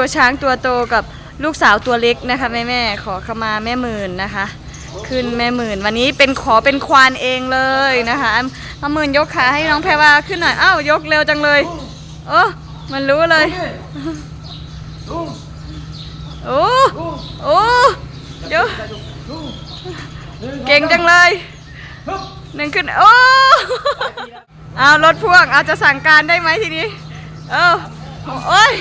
ดูช้างตัวโตกับลูกสาวตัวเล็กนะคะแม่แม่ขอขมาแม่หมื่นนะคะ ขึ้นแม่หมื่นวันนี้เป็นขอเป็นควานเองเลยนะคะแม่หมื่นยกขาให้น้องแพรวาขึ้นหน่อยอ้าวยกเร็วจังเลยโอ้มันรู้เลยโอ้โอ้เดี๋ยวเก่งจังเลยหนึ่งขึ้นโอ้เอารถพ่วงเอาจะสั่งการได้ไหมทีนี้เออโอ้ย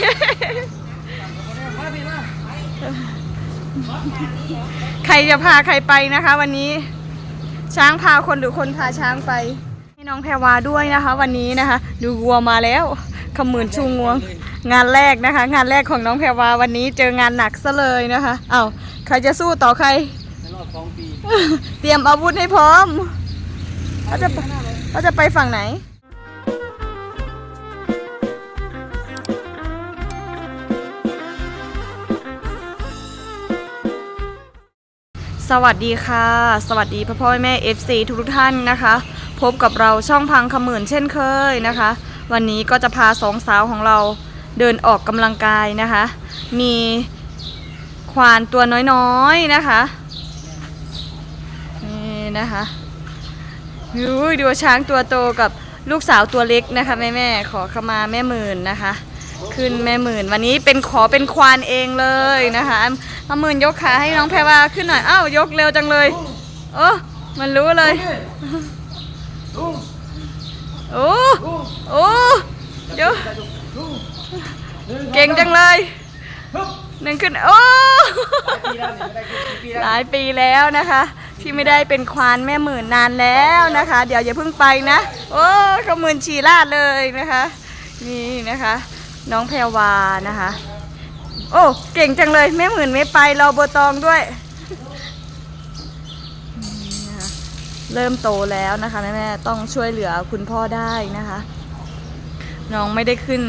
ใครจะพาใครไปนะคะ วันนี้ช้างพาคนหรือคนพาช้างไป ให้น้องแพรวาด้วยนะคะ วันนี้นะคะ ดูวัวมาแล้วขมื่นชูงวง งานแรกนะคะ งานแรกของน้องแพรวาวันนี้เจองานหนักซะเลยนะคะเอา้าใครจะสู้ต่อใครเตรียมอาวุธให้พร้อมเขาจะเขาจะไปฝั่งไหน สวัสดีค่ะ สวัสดีพ่อพ่อแม่ FC ทุกทุกท่านนะคะ พบกับเราช่องพังขมื่นเช่นเคยนะคะ วันนี้ก็จะพาสองสาวของเราเดินออกกำลังกายนะคะ มีควานตัวน้อยๆนะคะนี่นะคะดูดูช้างตัวโตกับลูกสาวตัวเล็กนะคะแม่แม่ขอขมาแม่หมื่นนะคะ ขึ้นแม่หมื่นวันนี้เป็นขอเป็นควานเองเลยนะคะ แม่หมื่นยกขาให้น้องแพรวาขึ้นหน่อย อ้าวยกเร็วจังเลย โอ้มันรู้เลย โอ้โอ้เยวลุงหนึ่เก่งจังเลยหนึ่งขึ้น โอ้ปีแล้วเนี่ยไม่ได้กี่ปีหลายปีแล้วนะคะ ที่ไม่ได้เป็นควานแม่หมื่นนานแล้วนะคะ เดี๋ยวอย่าเพิ่งไปนะ โอ้เขาหมื่นชีราดเลยนะคะ นี่นะคะ น้องแพรวานะคะ โอ้เก่งจังเลยแม่หมื่นไม่ไปรอโบตองด้วยเริ่มโตแล้วนะคะแม่แม่ต้องช่วยเหลือคุณพ่อได้นะคะ น้องไม่ได้ขึ้น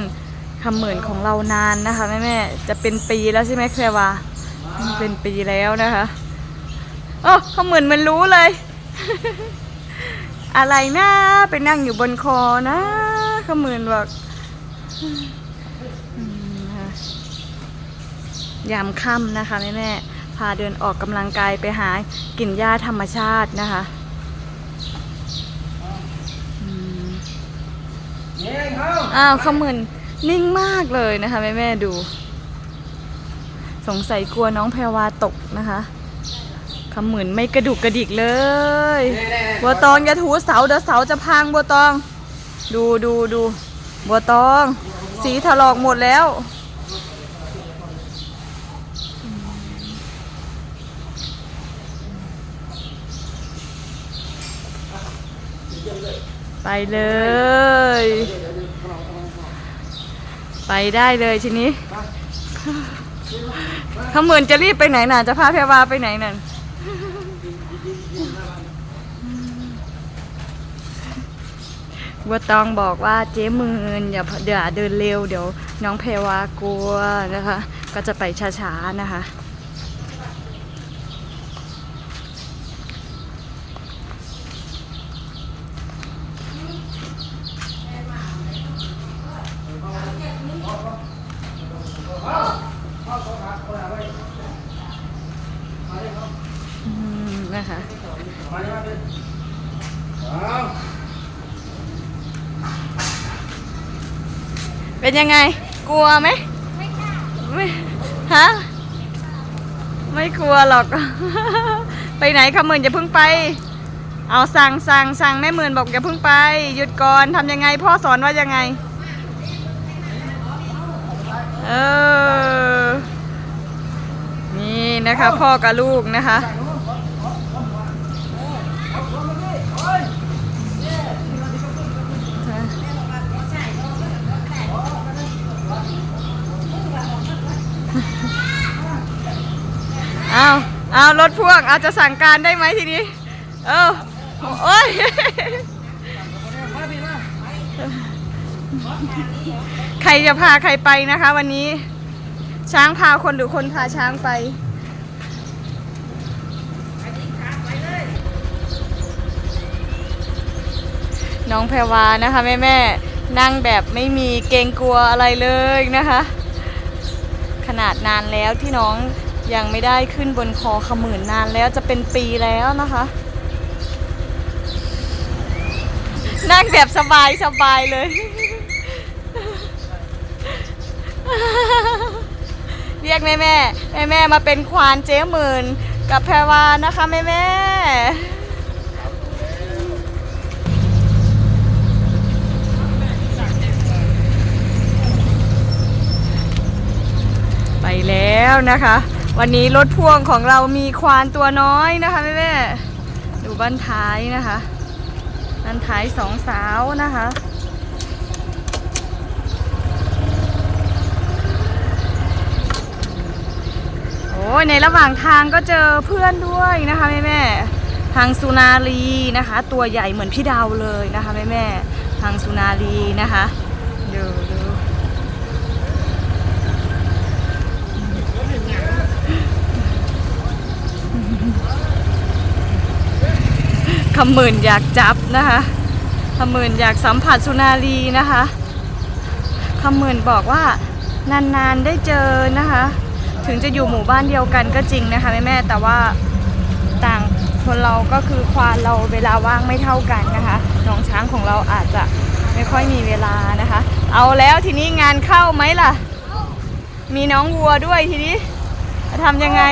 คำหมื่นของเรานานนะคะแม่แม่จะเป็นปีแล้วใช่ไหมแพรวาเป็นปีแล้วนะคะโอ้เขาเหมือนมันรู้เลย อะไรนะไปนั่งอยู่บนคอนะเขาเหมือนบอกอืมนะคะ ยามค่ำนะคะแม่แม่ๆพาเดินออกกำลังกายไปหากินหญ้าธรรมชาตินะคะอืมเย้งเขาอ้าวเขาเหมือนนิ่งมากเลยนะคะแม่แม่ๆดู สงสัยกลัวน้องแพรวาตกนะคะขมืนไม่กระดุกกระดิกเลยเน่เน่บัวตองอย่าถูเสาเดี๋ยวเสาจะพังบัวตอง ดูดูดูบัวตอง สีถลอกหมดแล้ว ไปเลย ไปได้เลยทีนี้เขาเหมือนจะรีบไปไหนน่ะ จะพาแพรวาไปไหนนั่นบัวตองบอกว่าเจ๊มืนอย่าเดี๋ยวเดินเร็วเดี๋ยวน้องแพรวากลัวนะคะ ก็จะไปช้าๆนะคะ อืมนะคะ มา เป็นยังไง กลัวไหมไม่ฮะ ไม่กลัวหรอก ไปไหนขมื่นอย่าเพิ่งไป เอาสั่งสั่งสั่งแม่หมื่นบอกอย่าเพิ่งไป หยุดก่อนทำยังไง พ่อสอนว่ายังไง เออ นี่นะคะ พ่อกับลูกนะคะ เอาเอารถพ่วงเอาจะสั่งการได้ไหมทีนี้ เออโอ้ยมาพี่มาใครจะพาใครไปนะคะ วันนี้ ช้างพาคนหรือคนพาช้างไปน้องแพรวานะคะแม่แม่ๆนั่งแบบไม่มีเกรงกลัวอะไรเลยนะคะ ขนาดนานแล้วที่น้อง ยังไม่ได้ขึ้นบนคอขมื่นนานแล้วจะเป็นปีแล้วนะคะ นั่งแบบสบายสบายเลย เรียกแม่แม่แม่แม่มาเป็นควานเจ๊หมื่นกับแพรวานะคะแม่แม่ไปแล้วนะคะ วันนี้รถพ่วงของเรามีควานตัวน้อยนะคะแม่แม่ๆดูบ้านท้ายนะคะบ้านท้ายสองสาวนะคะโอ้ในระหว่างทางก็เจอเพื่อนด้วยนะคะแม่แม่ๆทางสุนารีนะคะ ตัวใหญ่เหมือนพี่ดาวเลยนะคะแม่แม่ๆทางสุนารีนะคะดูำหมื่นอยากจับนะคะคำหมื่นอยากสัมผัสสุนารีนะคะคำหมื่นบอกว่านานๆได้เจอนะคะ ถึงจะอยู่หมู่บ้านเดียวกันก็จริงนะคะแม่แม่แต่ว่าต่างคนเราก็คือควานเราเวลาว่างไม่เท่ากันนะคะน้องช้างของเราอาจจะไม่ค่อยมีเวลานะคะ เอาแล้วทีนี้งานเข้าไหมล่ะ มีน้องวัวด้วยทีนี้จะทำยังไง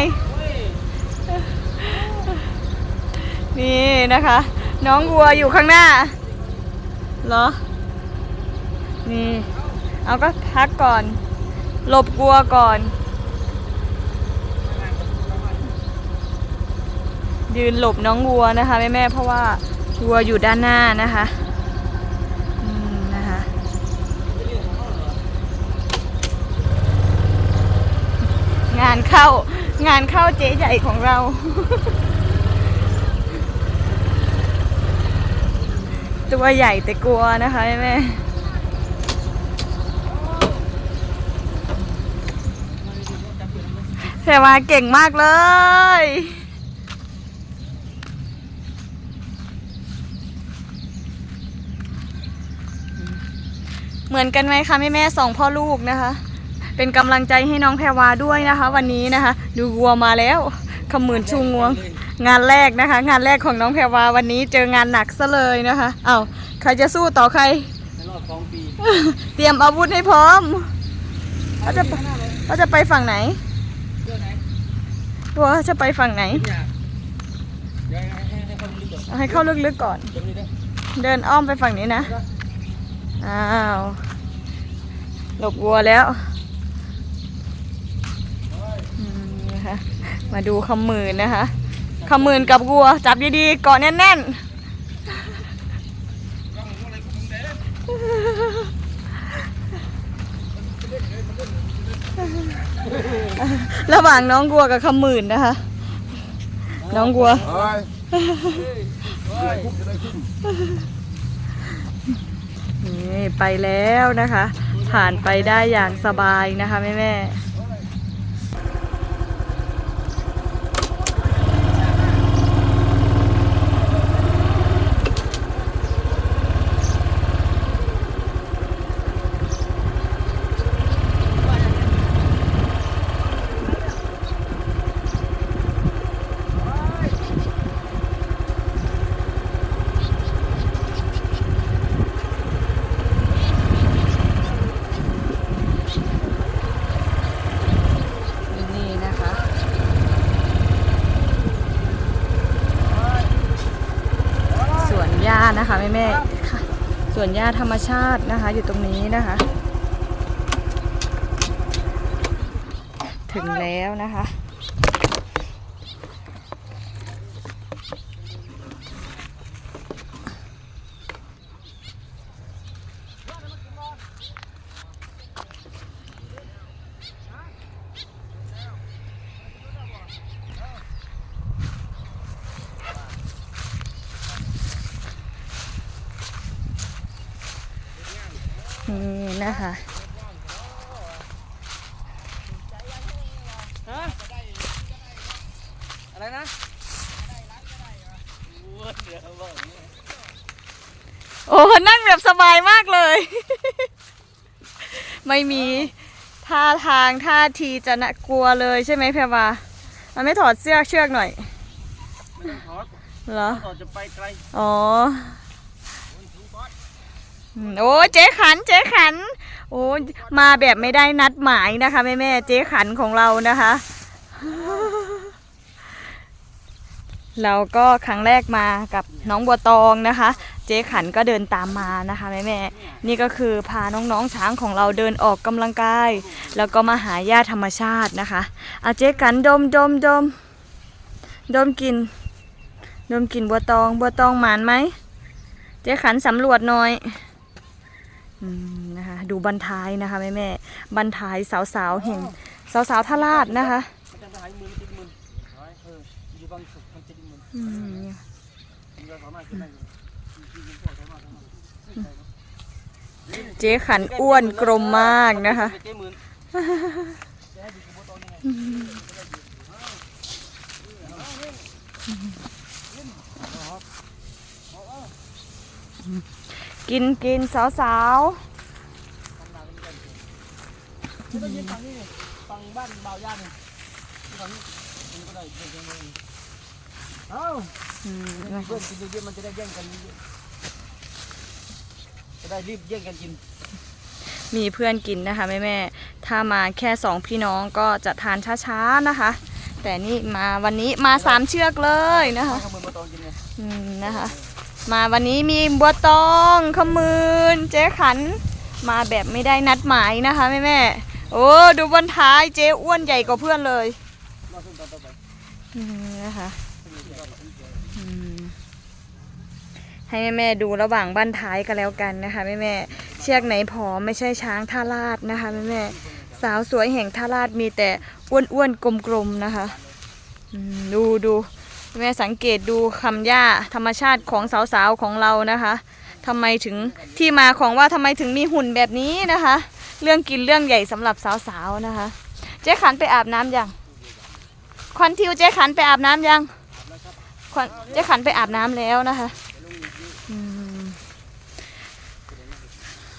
นี่นะคะ น้องวัวอยู่ข้างหน้าเหรอ นี่ เอาก็พักก่อน หลบกลัวก่อน ยืนหลบน้องวัวนะคะแม่แม่ๆเพราะว่าวัวอยู่ด้านหน้านะคะนะคะ งานเข้างานเข้าเจ๊ใหญ่ของเรา ตัวใหญ่แต่กลัวนะคะแม่แม่ๆแต่ว่าเก่งมากเลยเหมือนกันไหมคะแม่แม่สองพ่อลูกนะคะ เป็นกำลังใจให้น้องแพรวาด้วยนะคะ วันนี้นะคะ ดูวัวมาแล้วขมืนชูงวง งานแรกนะคะ งานแรกของน้องแพรวาวันนี้เจองานหนักซะเลยนะคะเอา้าใครจะสู้ต่อใครรอบสองปี เตรียมอาวุธให้พร้อมเขาจะเขาจะไปฝั่งไหนตัวเขาจะไปฝั่งไหน ให้เข้าลึกๆก่อน เดินอ้อมไปฝั่งนี้นะ อ้าวหลบวัวแล้วมาดูคำมื่นนะคะ คำหมื่นกับวัว จับดีๆเกาะแน่นๆ ระหว่างน้องวัวกับคำหมื่นนะคะ น้องวัวเฮ้ยเฮ้ยนี่ไปแล้วนะคะ ผ่านไปได้อย่างสบายนะคะแม่แม่นี่นะคะ สวนหญ้านะคะแม่แม่ๆค่ะ สวนหญ้าธรรมชาตินะคะ อยู่ตรงนี้นะคะ ถึงแล้วนะคะ นี่นะคะฮะอะไรนะโอ้นั่งแบบสบายมากเลย ไม่มีท่าทางท่าทีจะน่ากลัวเลยใช่ไหมแพรวามันไม่ถอดเสื้อเชือกหน่อย ไม่ต้องถอดเหรอ ถอดจะไปไกล อ๋ออืม โอ้เจ๊ขันเจ๊ขัน โอ้มาแบบไม่ได้นัดหมายนะคะแม่แม่เจ๊ขันของเรานะคะ เราก็ครั้งแรกมากับน้องบัวตองนะคะ เจ๊ขันก็เดินตามมานะคะแม่แม่นี่ก็คือพาน้องๆช้างของเราเดินออกกำลังกาย แล้วก็มาหาหญ้าธรรมชาตินะคะเอาเจ๊ขันดมดมดมดมกินดมกลิ่นบัวตองบัวตองหมานไหมเจ๊ขันสำรวจหน่อย นะคะดูบันท้ายนะคะแม่แม่ๆบันท้ายสาวๆเห็นสาวๆท่าลาดนะคะมันจะหายมือมันจะมือหายเอออยู่บางสุดมันจะมืออืมเราสามารถจะได้จริงๆก็สามารถทำเจ๊ขันอ้วนกลมมากนะคะ เจ๊หมื่นจะให้ดูกับโบตอนยังไงกินกินสาวไม่ต้องยืนฝั่งนี้ฝั่งบ้านเบาย่านนี่ฝั่งนี้มันก็ได้เพื่อนเพื่อนเอ้าๆอืมนะเพื่อคะนกินเยอะๆมันจะได้แย่งกันเยอะจะได้รีบแย่งกันกิน มีเพื่อนกินนะคะแม่แม่ๆถ้ามาแค่สองพี่น้องก็จะทานช้าๆนะคะ แต่นี่มาวันนี้มาสามเชือกเลยนะคะข้าวมือโบตอนกินไงอืมนะคะ มาวันนี้มีบัวตองขมืนเจ๊ขัน มาแบบไม่ได้นัดหมายนะคะแม่แม่โอ้ดูบนท้ายเจ๊อ้วนใหญ่กว่าเพื่อนเลยนะคะให้แม่แม่ดูระหว่างบ้านท้ายกันแล้วกันนะคะแม่แม่เชือกไหนผอมไม่ใช่ช้างท่าลาดนะคะแม่แม่สาวสวยแห่งท่าลาดมีแต่อ้วนๆกลมๆนะคะดูดู แม่สังเกตดูคำหญ้าธรรมชาติของสาวๆของเรานะคะทำไมถึงที่มาของว่าทำไมถึงมีหุ่นแบบนี้นะคะ เรื่องกินเรื่องใหญ่สำหรับสาวๆนะคะ เจ๊ขันไปอาบน้ำยังควันทิวเจ๊ขันไปอาบน้ำยังเจ๊ขันไปอาบน้ำแล้วนะคะอืม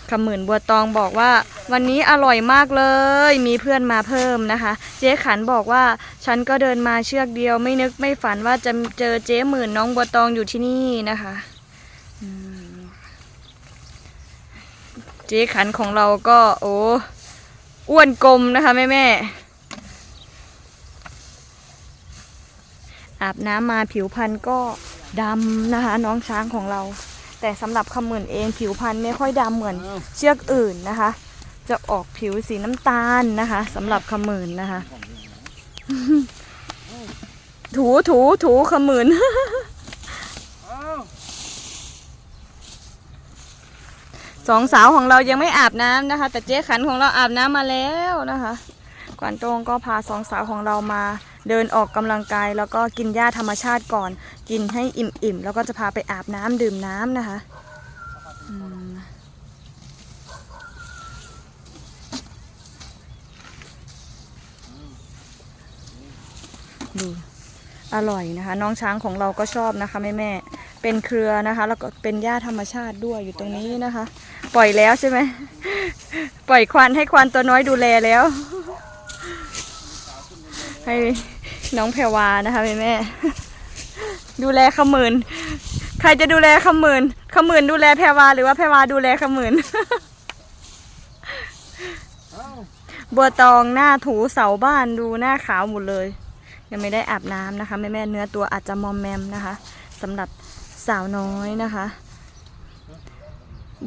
คำหมื่นบัวตองบอกว่า วันนี้อร่อยมากเลย มีเพื่อนมาเพิ่มนะคะ เจ๊ขันบอกว่า ฉันก็เดินมาเชือกเดียว ไม่นึกไม่ฝันว่าจะเจอเจ๊หมื่นน้องบัวตองอยู่ที่นี่นะคะเจ๊ขันของเราก็ โอ้อ้วนกลมนะคะแม่แม่อาบน้ำมาผิวพรรณก็ดำนะคะ น้องช้างของเรา แต่สำหรับคำหมื่นเองผิวพรรณไม่ค่อยดำเหมือนเชือกอื่นนะคะ จะออกผิวสีน้ำตาลนะคะสำหรับขมื่นนะคะ ถูถูถูขมื่นอ้าวสองสาวของเรายังไม่อาบน้ำนะคะ แต่เจ๊ขันของเราอาบน้ำมาแล้วนะคะ กวานโตงก็พาสองสาวของเรามา เดินออกกำลังกาย แล้วก็กินหญ้าธรรมชาติก่อน กินให้อิ่มๆ แล้วก็จะพาไปอาบน้ำดื่มน้ำนะคะดูอร่อยนะคะ น้องช้างของเราก็ชอบนะคะแม่แม่ๆเป็นเครือนะคะ แล้วก็เป็นหญ้าธรรมชาติด้วยอยู่ตรงนี้นะคะ ปล่อยแล้วใช่ไหม ปล่อยควานให้ควานตัวน้อยดูแลแล้ว ให้น้องแพรวานะคะแม่แม่ดูแลขมืนใครจะดูแลขมืนขมืนดูแลแพรวาหรือว่าแพรวาดูแลขมืนบัวตองหน้าถูเสาบ้านดูหน้าขาวหมดเลย ยังไม่ได้อาบน้ำนะคะแม่แม่เนื้อตัวอาจจะมอมแมมนะคะสำหรับสาวน้อยนะคะ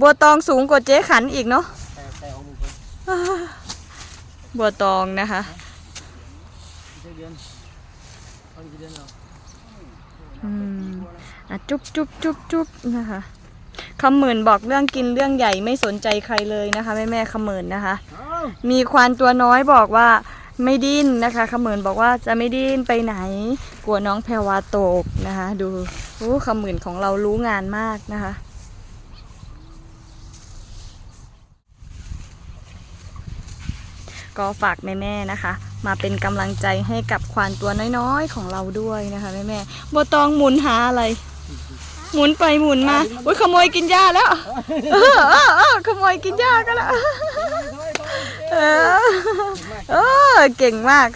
บัวตองสูงกว่าเจ๊ขันอีกเนาะบัวตองนะคะ เดือนเอากี่เดือนเราอืมอะจุ๊บจุ๊บจุ๊บจุ๊บนะคะคำหมื่นบอกเรื่องกินเรื่องใหญ่ไม่สนใจใครเลยนะคะแม่แม่คำหมื่นนะคะ มีควานตัวน้อยบอกว่าไม่ดิ้นนะคะขมื่นบอกว่าจะไม่ดิ้นไปไหน กลัวน้องแพรวาตกนะคะ ดูโอ้ขมื่นของเรารู้งานมากนะคะ ก็ฝากแม่ๆนะคะ มาเป็นกำลังใจให้กับควานตัวน้อยๆของเราด้วยนะคะแม่ๆบัวตองหมุนหาอะไรหมุนไปหมุนมาอุ้ยขโมยกินหญ้าแล้วเออเออเออขโมยกินหญ้าก็แล้วเออเออเก่งมาก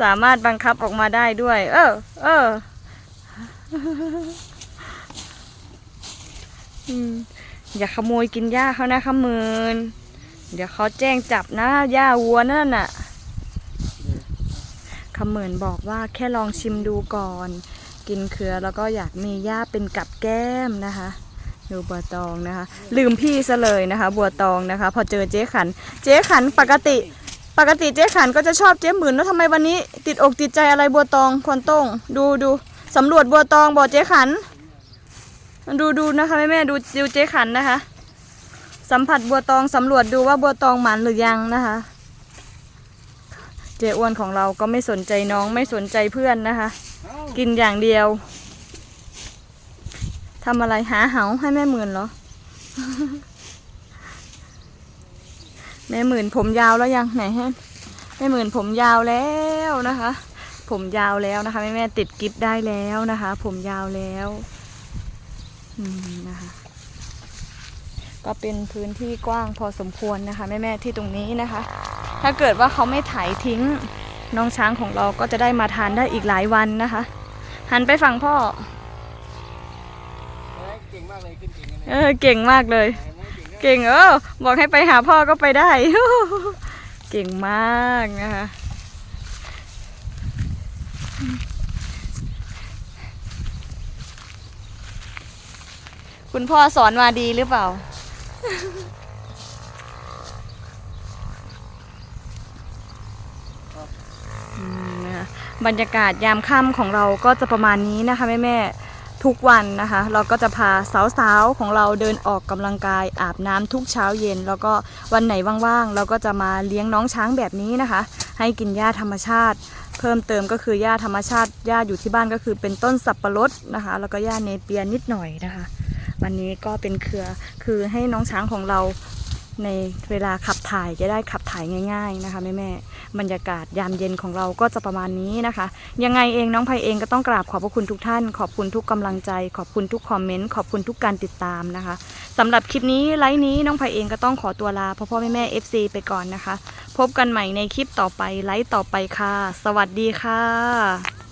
สามารถบังคับออกมาได้ด้วย เออเอออย่าขโมยกินหญ้าเขานะขมืน เดี๋ยวเขาแจ้งจับนะหญ้าวัวนั่นน่ะขมืนบอกว่าแค่ลองชิมดูก่อน กินเครือแล้วก็อยากมีหญ้าเป็นกับแก้มนะคะดูบัวตองนะคะ ลืมพี่ซะเลยนะคะ บัวตองนะคะ พอเจอเจ๊ขัน เจ๊ขันปกติ ปกติเจ๊ขันก็จะชอบเจ๊หมื่นแล้วทำไมวันนี้ ติดอกติดใจอะไรบัวตองควรต้งดูดูสำรวจบัวตองบอกเจ๊ขัน ดูดูนะคะแม่แม่ดูดูเจ๊ขันนะคะ สัมผัสบัวตองสำรวจดูว่าบัวตองหมันหรือยังนะคะ เจ๊อ้วนของเราก็ไม่สนใจน้องไม่สนใจเพื่อนนะคะ กินอย่างเดียวทำอะไรหาเหาให้แม่หมื่นเหรอ แม่หมื่นผมยาวแล้วยังไหนฮะแม่หมื่นผมยาวแล้วนะคะ ผมยาวแล้วนะคะแม่แม่ติดกิฟได้แล้วนะคะ ผมยาวแล้วนะคะ ก็เป็นพื้นที่กว้างพอสมควรนะคะแม่แม่ๆที่ตรงนี้นะคะ ถ้าเกิดว่าเขาไม่ไถทิ้งน้องช้างของเราก็จะได้มาทานได้อีกหลายวันนะคะ หันไปฝั่งพ่อเอ้ยเก่งมากเลยเก่งเออเก่งมากเลย เก่งเออบอกให้ไปหาพ่อก็ไปได้ เก่งมากนะคะคุณพ่อสอนมาดีหรือเปล่า บรรยากาศยามค่ำของเราก็จะประมาณนี้นะคะแม่แม่ๆทุกวันนะคะ เราก็จะพาสาวๆของเราเดินออกกำลังกายอาบน้ำทุกเช้าเย็น แล้วก็วันไหนว่างๆ เราก็จะมาเลี้ยงน้องช้างแบบนี้นะคะ ให้กินหญ้าธรรมชาติ เพิ่มเติมก็คือหญ้าธรรมชาติหญ้าอยู่ที่บ้านก็คือเป็นต้นสับปะรดนะคะ แล้วก็หญ้าเนเปียนิดหน่อยนะคะ วันนี้ก็เป็นเครือคือให้น้องช้างของเราในเวลาขับถ่ายจะได้ขับถ่ายง่าย ๆนะคะแม่ๆบรรยากาศยามเย็นของเราก็จะประมาณนี้นะคะ ยังไงเองน้องไพเองก็ต้องกราบขอบพระคุณทุกท่าน ขอบคุณทุกกำลังใจ ขอบคุณทุกคอมเมนต์ขอบคุณทุกการติดตามนะคะสำหรับคลิปนี้ไลฟ์นี้น้องไพเองก็ต้องขอตัวลาพ่อพ่อแม่แม่ FC ไปก่อนนะคะ พบกันใหม่ในคลิปต่อไปไลฟ์ต่อไปค่ะ สวัสดีค่ะ